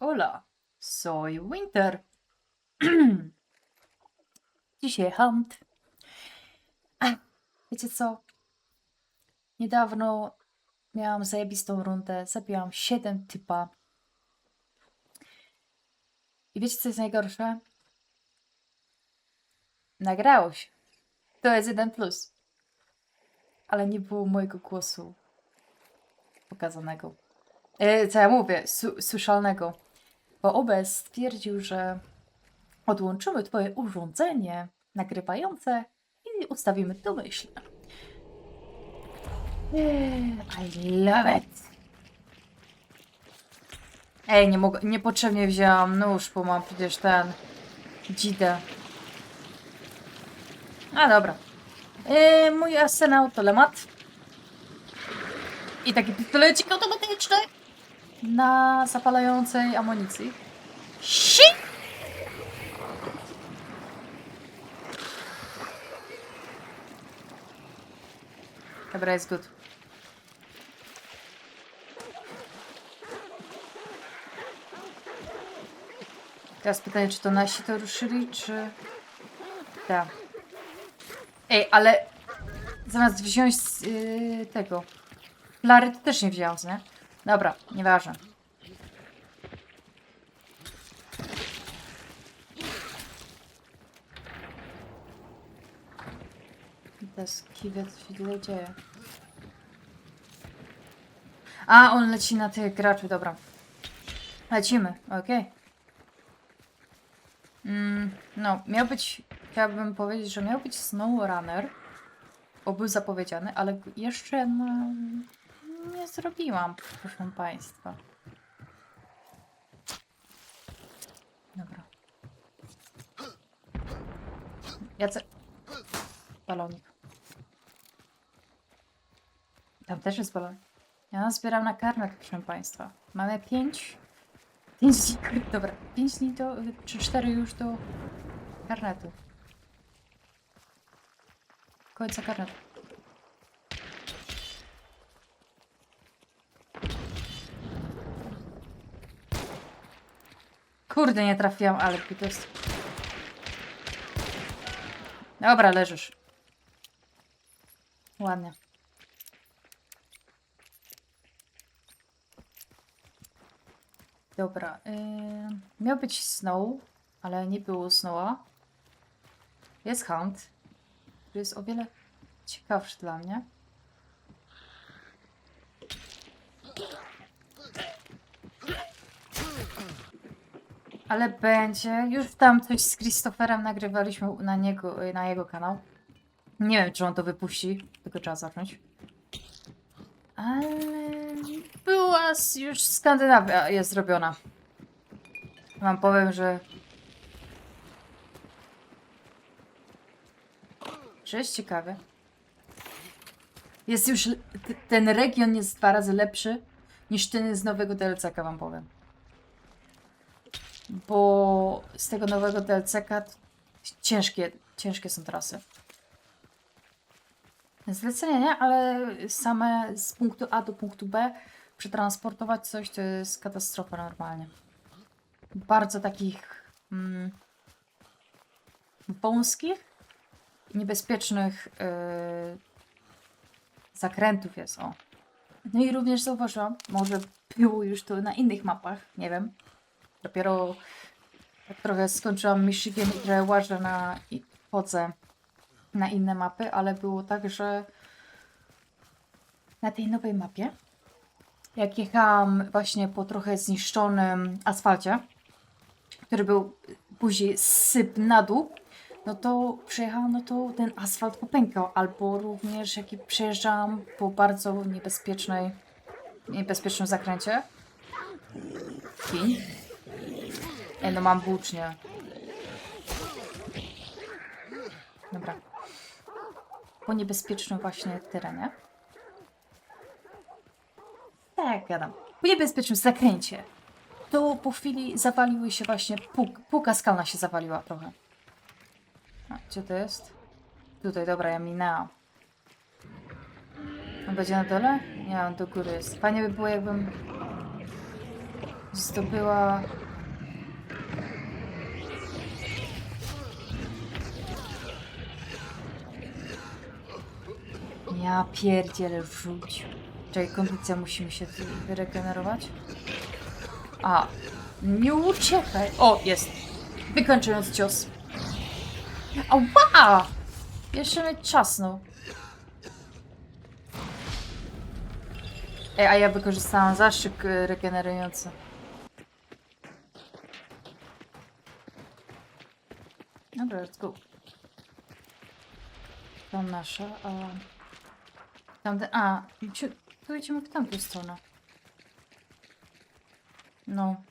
Hola, soy Winter. Dzisiaj hunt. Ach, wiecie co? Niedawno miałam zajebistą rundę. Zabiłam 7 typa. I wiecie co jest najgorsze? Nagrało się. To jest jeden plus. Ale nie było mojego głosu pokazanego. E, co ja mówię? Su- słyszalnego. Bo OBS stwierdził, że odłączymy twoje urządzenie nagrywające i ustawimy domyślne. Eee, I love it. Ej, nie mogę, niepotrzebnie wzięłam nóż, bo mam przecież ten dzidę. A dobra. Eee, mój arsenał to lemat. I taki pistolecik automatyczny na zapalającej amunicji. Si! Dobra, jest good. Teraz pytanie, czy to nasi to ruszyli, czy... Tak. Ej, ale zamiast wziąć z, yy, tego Lary to też nie wziął, nie? Dobra, nieważne. Kiwie, co się tutaj dzieje. A, on leci na tych graczy, dobra. Lecimy, okej. Mm, no, miał być, chciałabym powiedzieć, że miał być SnowRunner, bo był zapowiedziany, ale jeszcze no, zrobiłam, proszę Państwa. Dobra. Jace... Balonik. Tam też jest balonik. Ja zbieram na karnet, proszę Państwa. Mamy pięć... Pięć dni... Dobra, pięć dni do... czy cztery już do karnetu. Końca karnetu. Kurde, nie trafiłam, ale jest... Dobra, leżysz. Ładnie. Dobra. Yy, miał być snow, ale nie było snowa. Jest hunt, który jest o wiele ciekawszy dla mnie. Ale będzie. Już tam coś z Christopherem nagrywaliśmy na niego, na jego kanał. Nie wiem, czy on to wypuści, tylko trzeba zacząć. Ale była już Skandynawia jest zrobiona. Wam powiem, że że jest ciekawe. Jest już, ten region jest dwa razy lepszy niż ten z nowego DLC-ka, wam powiem bo z tego nowego DLC-ka ciężkie, ciężkie są trasy. Zlecenie nie, ale same z punktu A do punktu B przetransportować coś to jest katastrofa normalnie. Bardzo takich mm, wąskich, niebezpiecznych yy, zakrętów jest, o. No i również zauważyłam, może było już to na innych mapach, nie wiem, Dopiero trochę skończyłam Michigan i trochę łażę na chodzę na inne mapy, ale było tak, że na tej nowej mapie, jak jechałam właśnie po trochę zniszczonym asfalcie, który był później syp na dół, no to przejechałam, no to ten asfalt popękał, albo również jak przejeżdżałam po bardzo niebezpiecznej, niebezpiecznym zakręcie. Kiń. Ej, no mam włócznie. Dobra. Po niebezpiecznym właśnie terenie. Tak, gadam. Po niebezpiecznym zakręcie. To po chwili zawaliły się właśnie, pół, półka skalna się zawaliła trochę. A, gdzie to jest? Tutaj, dobra, ja minęłam. On będzie na dole? Nie, on do góry jest. Fajnie by było, jakbym zdobyła... Ja pierdzielę rzuć. Czekaj, kondycja musimy się wyregenerować. A, nie uciekaj. O, jest. Wykończając cios. Ała! Jeszcze mnie czasnął. Ej, a ja wykorzystałam zastrzyk y, regenerujący. Dobra, let's go. To nasza, a... Tamte, a, tu idziemy w tamtą stronę. No.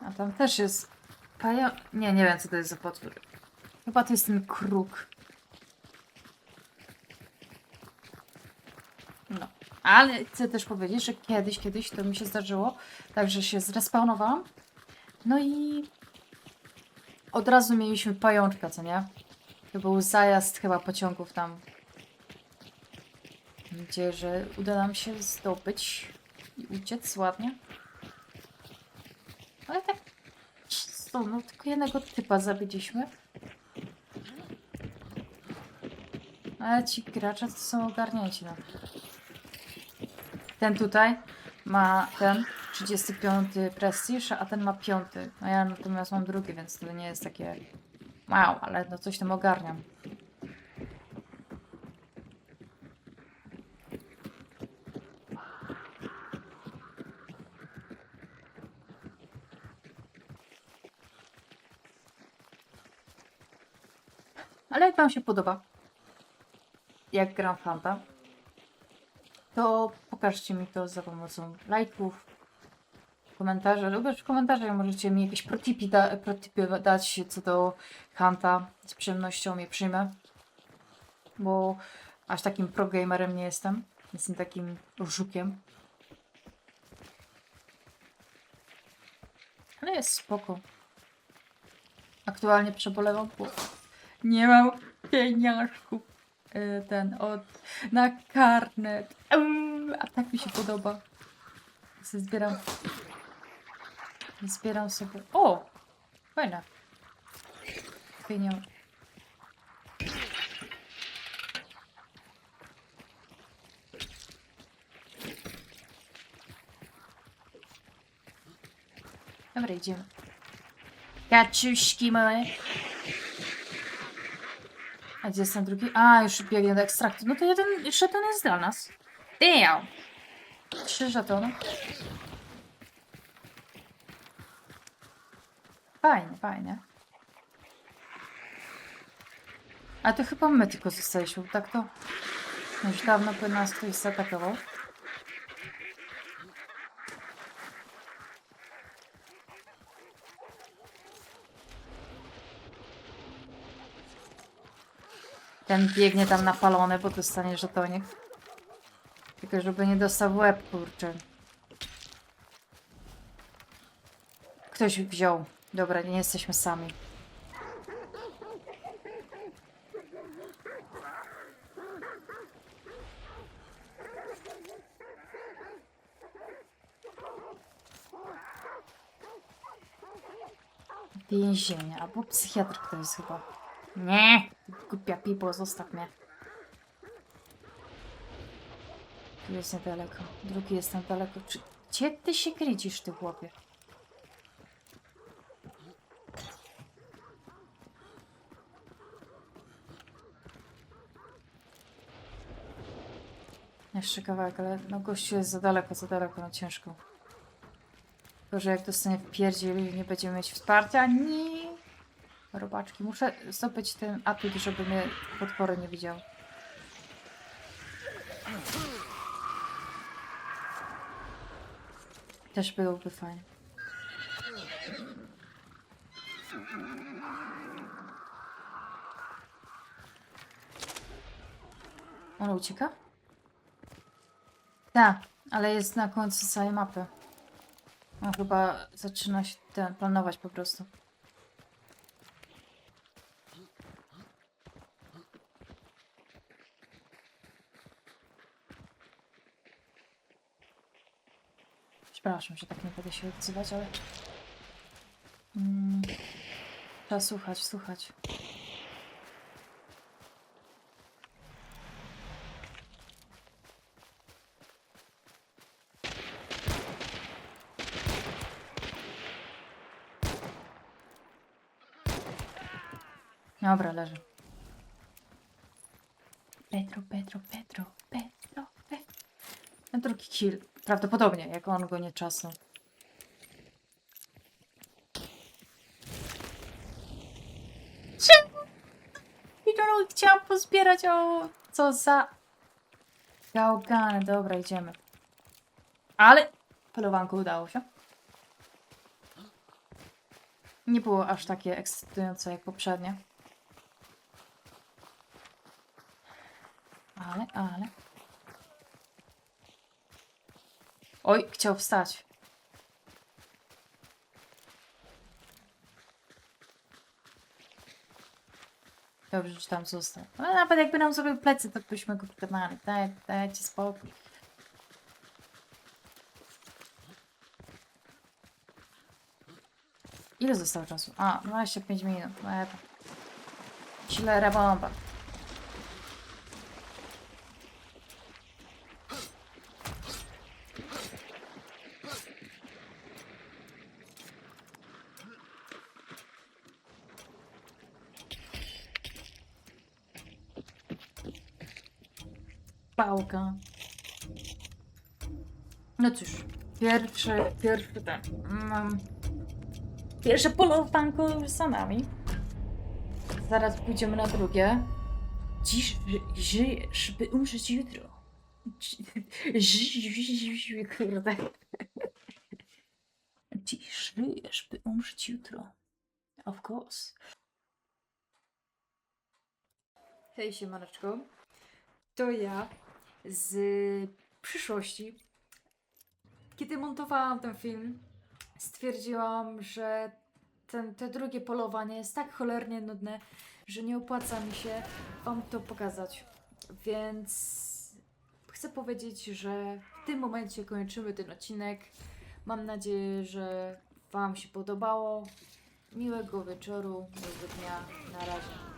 A tam też jest paja... Nie, nie wiem co to jest za potwór. Chyba to jest ten kruk. No. Ale chcę też powiedzieć, że kiedyś, kiedyś to mi się zdarzyło, także się zrespawnowałam. No i od razu mieliśmy pajączka, co nie? To był zajazd chyba pociągów tam. Że uda nam się zdobyć i uciec ładnie. Ale tak co, no tylko jednego typa zabiliśmy. Ale ci gracze to są ogarnięci, no. Ten tutaj ma ten 35 prestiż, a ten ma piąty. A ja natomiast mam drugi, więc to nie jest takie wow, ale no coś tam ogarniam. Ale jak Wam się podoba, jak gram Fanta, to pokażcie mi to za pomocą lajków, komentarzy, lub w komentarzach możecie mi jakieś protipy, da, protipy dać co do Hanta. Z przyjemnością je przyjmę, bo aż takim pro gamerem nie jestem. Jestem takim żukiem. Ale jest spoko. Aktualnie przebolewam, bo nie mam pieniążków. Y, Ten od na karnet. A tak mi się podoba. Zbieram. Zbieram sobie. O! Fajne. Pieniądze. Dobra, idziemy. Kaczuszki moje. A gdzie jest ten drugi? A, już biegnie do ekstraktu. No to jeden żeton jest dla nas. Damn! Trzy żetony. Fajnie, fajnie. A to chyba my tylko zostaliśmy, tak to już dawno by nas ktoś zaatakował. Ten biegnie tam napalony, bo dostanie żetonik. Tylko żeby nie dostał łeb, kurczę. Ktoś wziął. Dobra, nie jesteśmy sami. Więzienie, albo psychiatr to jest chyba. Nie! Głupia pipo, zostaw mnie. Tu jest niedaleko. Drugi jest tam daleko. Czy... Gdzie ty się kręcisz, ty chłopie? Jeszcze kawałek, ale no gościu jest za daleko, za daleko, no ciężko. Tylko, że jak dostanie w pierdziel nie będziemy mieć wsparcia, nie. Robaczki. Muszę zdobyć ten atut, żeby mnie potwory nie widział. Też byłoby fajnie. On ucieka? Tak, ale jest na końcu całej mapy. On chyba zaczyna się ten, planować po prostu. Przepraszam, że tak nie będę się odzywać, ale... Mm, trzeba słuchać, słuchać. Dobra, leży. Petro, Petro, Petro, Petro. Ten drugi kill. Prawdopodobnie, jak on go nie czasnął. Czemu? Widoru, chciałam pozbierać o... Co za... Gałgany, dobra, idziemy. Ale polowanko udało się. Nie było aż takie ekscytujące jak poprzednie. Ale, ale. Oj, chciał wstać. Dobrze, że tam został. Ale nawet jakby nam zrobił plecy, to byśmy go wykonali. Daj, dajcie spokój. Ile zostało czasu? A, 25 minut. No tam. Chillera bomba. Pałka. No cóż, pierwszy, pierwszy ten. Mm, pierwsze polowanko już za nami. Zaraz pójdziemy na drugie. Dziś ży- żyjesz, by umrzeć jutro. Dzi- ży- Kurde. Dziś żyjesz, by umrzeć jutro. Of course. Hej, siemaneczko. To ja z przyszłości. Kiedy montowałam ten film, stwierdziłam, że ten, te drugie polowanie jest tak cholernie nudne, że nie opłaca mi się Wam to pokazać. Więc chcę powiedzieć, że w tym momencie kończymy ten odcinek. Mam nadzieję, że Wam się podobało. Miłego wieczoru, miłego dnia. Na razie.